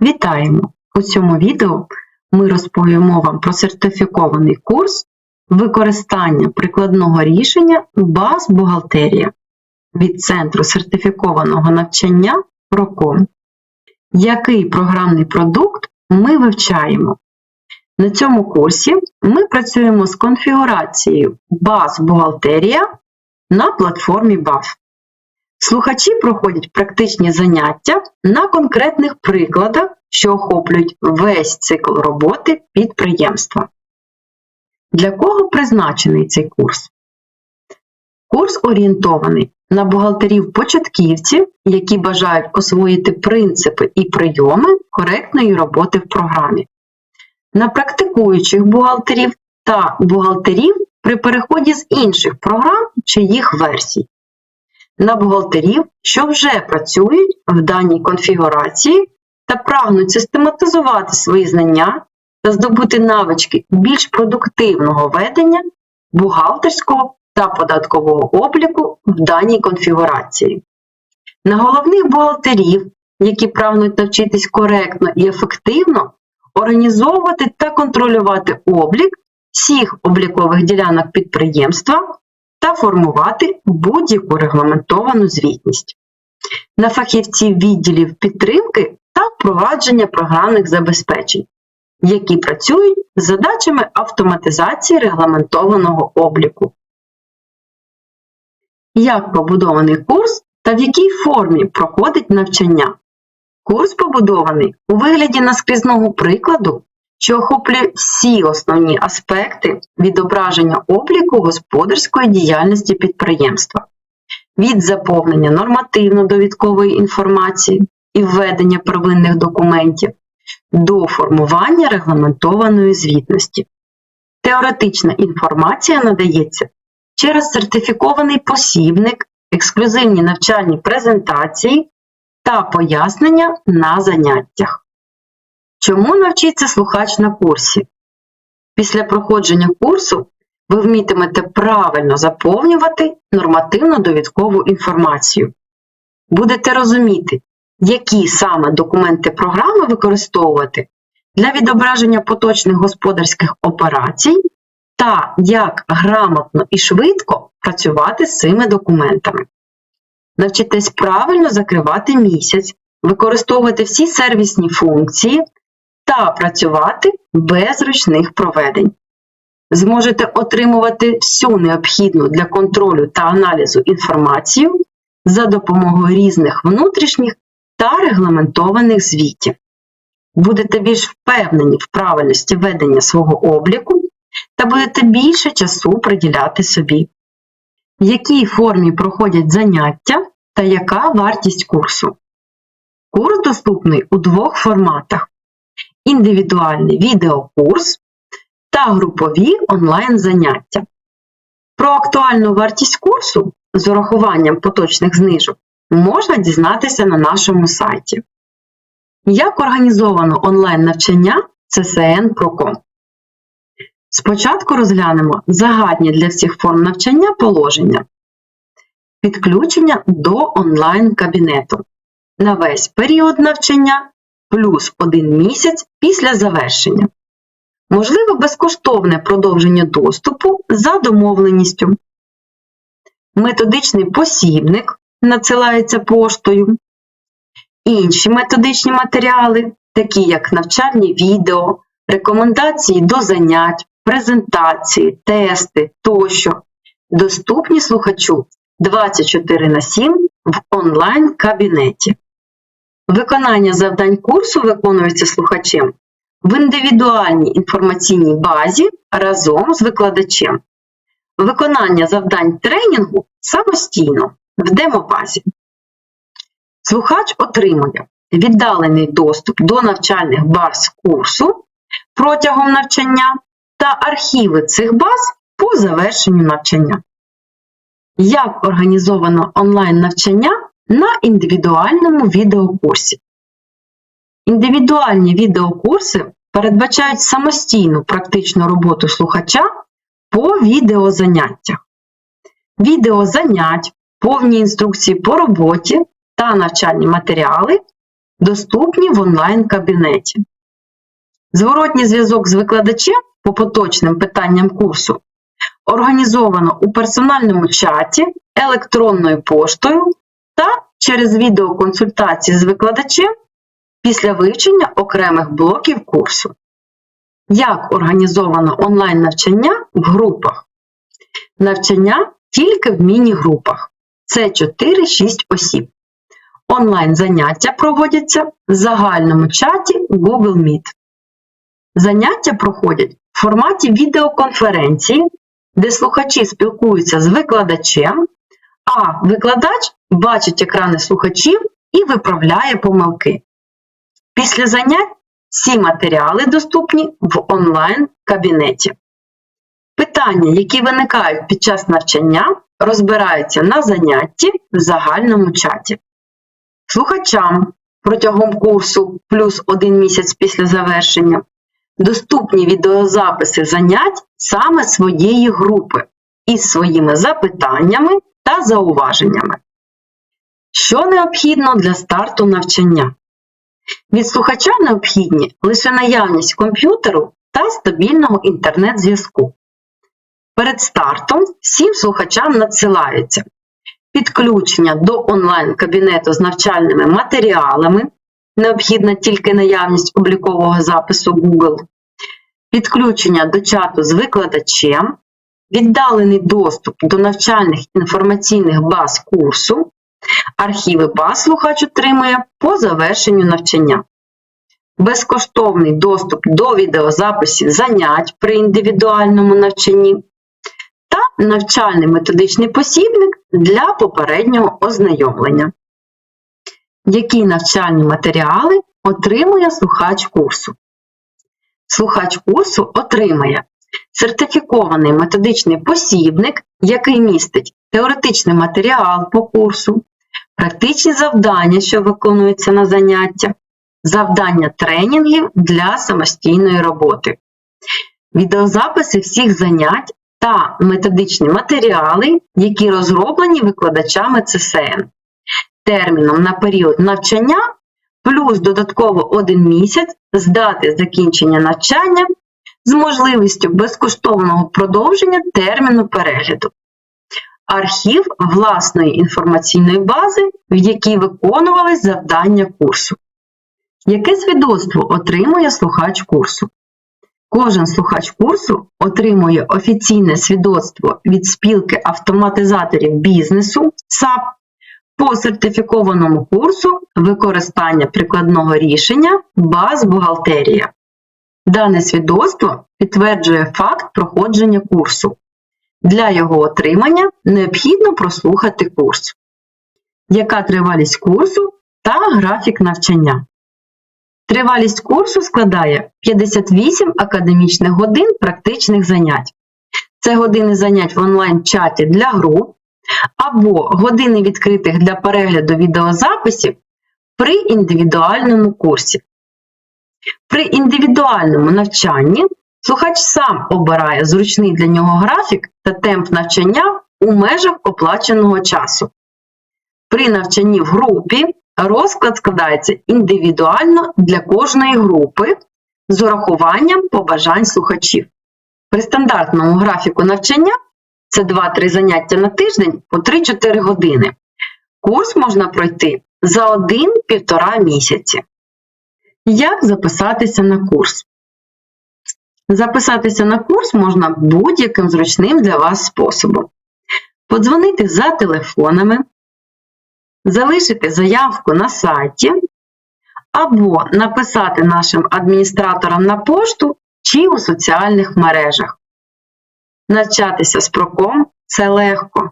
Вітаємо! У цьому відео ми розповімо вам про сертифікований курс використання прикладного рішення БАЗ бухгалтерія від Центру сертифікованого навчання PROCOM. Який програмний продукт ми вивчаємо? На цьому курсі ми працюємо з конфігурацією БАЗ бухгалтерія на платформі BAF. Слухачі проходять практичні заняття на конкретних прикладах, що охоплюють весь цикл роботи підприємства. Для кого призначений цей курс? Курс орієнтований на бухгалтерів-початківців, які бажають освоїти принципи і прийоми коректної роботи в програмі, на практикуючих бухгалтерів та бухгалтерів при переході з інших програм чи їх версій на бухгалтерів, що вже працюють в даній конфігурації та прагнуть систематизувати свої знання та здобути навички більш продуктивного ведення бухгалтерського та податкового обліку в даній конфігурації. На головних бухгалтерів, які прагнуть навчитись коректно і ефективно організовувати та контролювати облік всіх облікових ділянок підприємства та формувати будь-яку регламентовану звітність. На фахівців відділів підтримки та впровадження програмних забезпечень, які працюють з задачами автоматизації регламентованого обліку. Як побудований курс та в якій формі проходить навчання? Курс побудований у вигляді наскрізного прикладу що охоплює всі основні аспекти відображення обліку господарської діяльності підприємства, від заповнення нормативно-довідкової інформації і введення первинних документів до формування регламентованої звітності. Теоретична інформація надається через сертифікований посібник, ексклюзивні навчальні презентації та пояснення на заняттях. Чому навчиться слухач на курсі? Після проходження курсу ви вмітимете правильно заповнювати нормативно-довідкову інформацію. Будете розуміти, які саме документи програми використовувати для відображення поточних господарських операцій та як грамотно і швидко працювати з цими документами. Навчитесь правильно закривати місяць, використовувати всі сервісні функції та працювати без ручних проведень. Зможете отримувати всю необхідну для контролю та аналізу інформацію за допомогою різних внутрішніх та регламентованих звітів. Будете більш впевнені в правильності ведення свого обліку та будете більше часу приділяти собі. В якій формі проходять заняття та яка вартість курсу? Курс доступний у двох форматах індивідуальний відеокурс та групові онлайн-заняття. Про актуальну вартість курсу з урахуванням поточних знижок можна дізнатися на нашому сайті. Як організовано онлайн-навчання CCN ProCom? Спочатку розглянемо загальні для всіх форм навчання положення. Підключення до онлайн-кабінету на весь період навчання плюс один місяць після завершення. Можливо безкоштовне продовження доступу за домовленістю. Методичний посібник надсилається поштою. Інші методичні матеріали, такі як навчальні відео, рекомендації до занять, презентації, тести тощо, доступні слухачу 24 на 7 в онлайн-кабінеті. Виконання завдань курсу виконується слухачем в індивідуальній інформаційній базі разом з викладачем. Виконання завдань тренінгу самостійно в демобазі. Слухач отримує віддалений доступ до навчальних баз курсу протягом навчання та архіви цих баз по завершенню навчання. Як організовано онлайн навчання на індивідуальному відеокурсі. Індивідуальні відеокурси передбачають самостійну практичну роботу слухача по відеозаняттях. Відеозанять, повні інструкції по роботі та навчальні матеріали доступні в онлайн-кабінеті. Зворотній зв'язок з викладачем по поточним питанням курсу організовано у персональному чаті, електронною поштою та через відеоконсультації з викладачем після вивчення окремих блоків курсу. Як організовано онлайн-навчання в групах? Навчання тільки в міні-групах. Це 4-6 осіб. Онлайн-заняття проводяться в загальному чаті Google Meet. Заняття проходять в форматі відеоконференції, де слухачі спілкуються з викладачем, а викладач бачить екрани слухачів і виправляє помилки. Після занять всі матеріали доступні в онлайн-кабінеті. Питання, які виникають під час навчання, розбираються на занятті в загальному чаті. Слухачам протягом курсу плюс один місяць після завершення доступні відеозаписи занять саме своєї групи із своїми запитаннями та зауваженнями. Що необхідно для старту навчання? Від слухача необхідні лише наявність комп'ютеру та стабільного інтернет-зв'язку. Перед стартом всім слухачам надсилаються підключення до онлайн-кабінету з навчальними матеріалами, необхідна тільки наявність облікового запису Google, підключення до чату з викладачем, віддалений доступ до навчальних інформаційних баз курсу, архіви баз слухач отримує по завершенню навчання. Безкоштовний доступ до відеозаписів занять при індивідуальному навчанні та навчальний методичний посібник для попереднього ознайомлення. Які навчальні матеріали отримує слухач курсу? Слухач курсу отримає сертифікований методичний посібник, який містить теоретичний матеріал по курсу, практичні завдання, що виконуються на заняттях, завдання тренінгів для самостійної роботи, відеозаписи всіх занять та методичні матеріали, які розроблені викладачами ЦСН, терміном на період навчання плюс додатково один місяць з дати закінчення навчання з можливістю безкоштовного продовження терміну перегляду. Архів власної інформаційної бази, в якій виконувались завдання курсу. Яке свідоцтво отримує слухач курсу? Кожен слухач курсу отримує офіційне свідоцтво від спілки автоматизаторів бізнесу САП по сертифікованому курсу використання прикладного рішення баз бухгалтерія. Дане свідоцтво підтверджує факт проходження курсу. Для його отримання необхідно прослухати курс. Яка тривалість курсу та графік навчання? Тривалість курсу складає 58 академічних годин практичних занять. Це години занять в онлайн-чаті для груп або години відкритих для перегляду відеозаписів при індивідуальному курсі. При індивідуальному навчанні слухач сам обирає зручний для нього графік та темп навчання у межах оплаченого часу. При навчанні в групі розклад складається індивідуально для кожної групи з урахуванням побажань слухачів. При стандартному графіку навчання це 2-3 заняття на тиждень по 3-4 години. Курс можна пройти за 1-1,5 місяці. Як записатися на курс? Записатися на курс можна будь-яким зручним для вас способом. Подзвонити за телефонами, залишити заявку на сайті, або написати нашим адміністраторам на пошту чи у соціальних мережах. Навчатися з проком це легко.